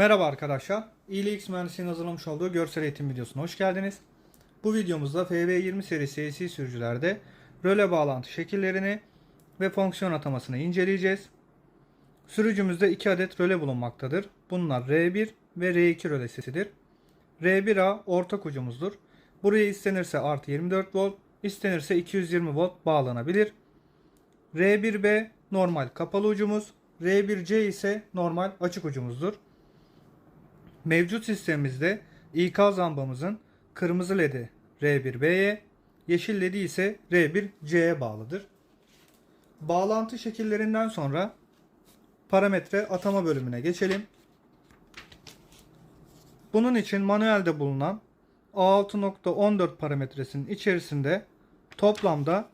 Merhaba arkadaşlar. İLX mühendisliğinin hazırlamış olduğu görsel eğitim videosuna hoş geldiniz. Bu videomuzda FV20 serisi AC sürücülerde röle bağlantı şekillerini ve fonksiyon atamasını inceleyeceğiz. Sürücümüzde 2 adet röle bulunmaktadır. Bunlar R1 ve R2 rölesidir. R1A ortak ucumuzdur. Buraya istenirse artı 24 volt, istenirse 220 volt bağlanabilir. R1B normal kapalı ucumuz, R1C ise normal açık ucumuzdur. Mevcut sistemimizde İK zambamızın kırmızı ledi R1B'ye, yeşil ledi ise R1C'ye bağlıdır. Bağlantı şekillerinden sonra parametre atama bölümüne geçelim. Bunun için manuelde bulunan A6.14 parametresinin içerisinde toplamda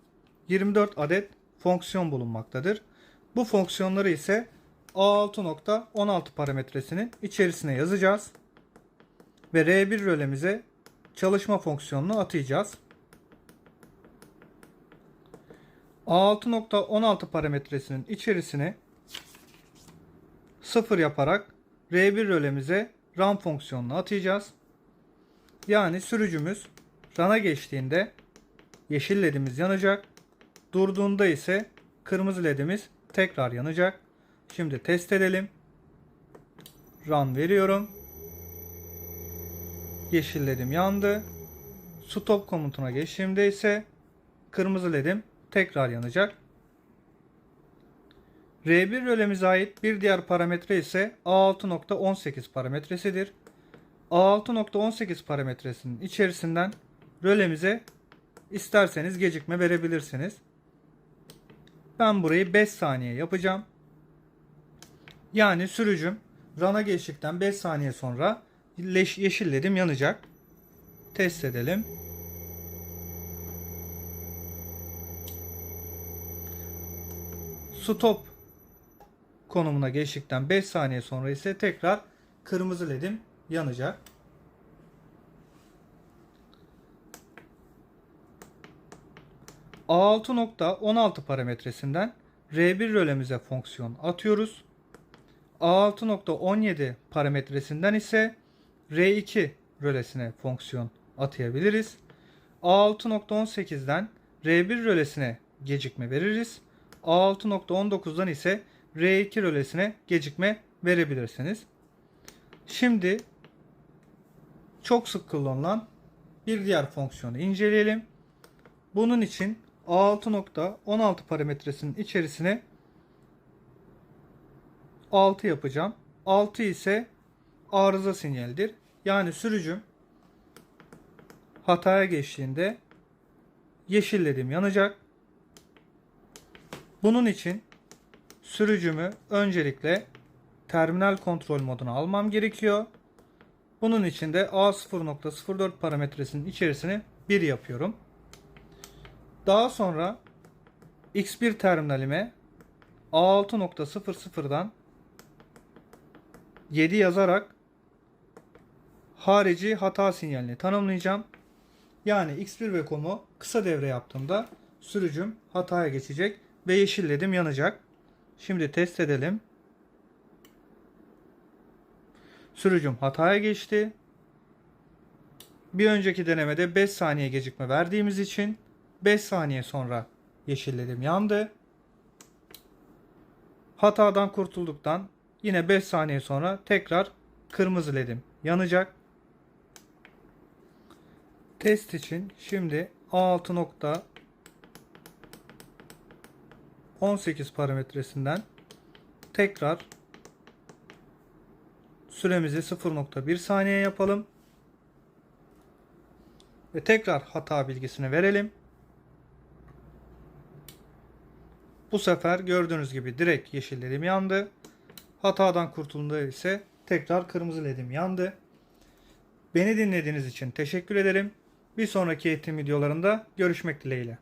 24 adet fonksiyon bulunmaktadır. Bu fonksiyonları ise A6.16 parametresinin içerisine yazacağız. Ve R1 rölemize çalışma fonksiyonunu atayacağız. A6.16 parametresinin içerisine 0 yaparak R1 rölemize run fonksiyonunu atayacağız. Yani sürücümüz run'a geçtiğinde yeşil ledimiz yanacak. Durduğunda ise kırmızı ledimiz tekrar yanacak. Şimdi test edelim. Run veriyorum. Yeşil ledim yandı. Stop komutuna geçtiğimde ise kırmızı ledim tekrar yanacak. R1 rölemize ait bir diğer parametre ise A6.18 parametresidir. A6.18 parametresinin içerisinden rölemize isterseniz gecikme verebilirsiniz. Ben burayı 5 saniye yapacağım. Yani sürücüm rana geçtikten 5 saniye sonra leş, yeşil ledim yanacak. Test edelim. Stop konumuna geçtikten 5 saniye sonra ise tekrar kırmızı ledim yanacak. A6.16 parametresinden R1 rölemize fonksiyon atıyoruz. A6.17 parametresinden ise R2 rölesine fonksiyon atayabiliriz. A6.18'den R1 rölesine gecikme veririz. A6.19'dan ise R2 rölesine gecikme verebilirsiniz. Şimdi çok sık kullanılan bir diğer fonksiyonu inceleyelim. Bunun için A6.16 parametresinin içerisine 6 yapacağım. 6 ise arıza sinyalidir. Yani sürücüm hataya geçtiğinde yeşil ledim yanacak. Bunun için sürücümü öncelikle terminal kontrol moduna almam gerekiyor. Bunun için de A0.04 parametresinin içerisine 1 yapıyorum. Daha sonra X1 terminalime A6.00'dan 7 yazarak harici hata sinyalini tanımlayacağım. Yani X1 ve komu kısa devre yaptığımda sürücüm hataya geçecek ve yeşil ledim yanacak. Şimdi test edelim. Sürücüm hataya geçti. Bir önceki denemede 5 saniye gecikme verdiğimiz için 5 saniye sonra yeşil ledim yandı. Hatadan kurtulduktan yine 5 saniye sonra tekrar kırmızı ledim yanacak. Test için şimdi A6 18 parametresinden tekrar süremizi 0.1 saniye yapalım. Ve tekrar hata bilgisini verelim. Bu sefer gördüğünüz gibi direkt yeşil ledim yandı. Hatadan kurtulduğunda ise tekrar kırmızı ledim yandı. Beni dinlediğiniz için teşekkür ederim. Bir sonraki eğitim videolarında görüşmek dileğiyle.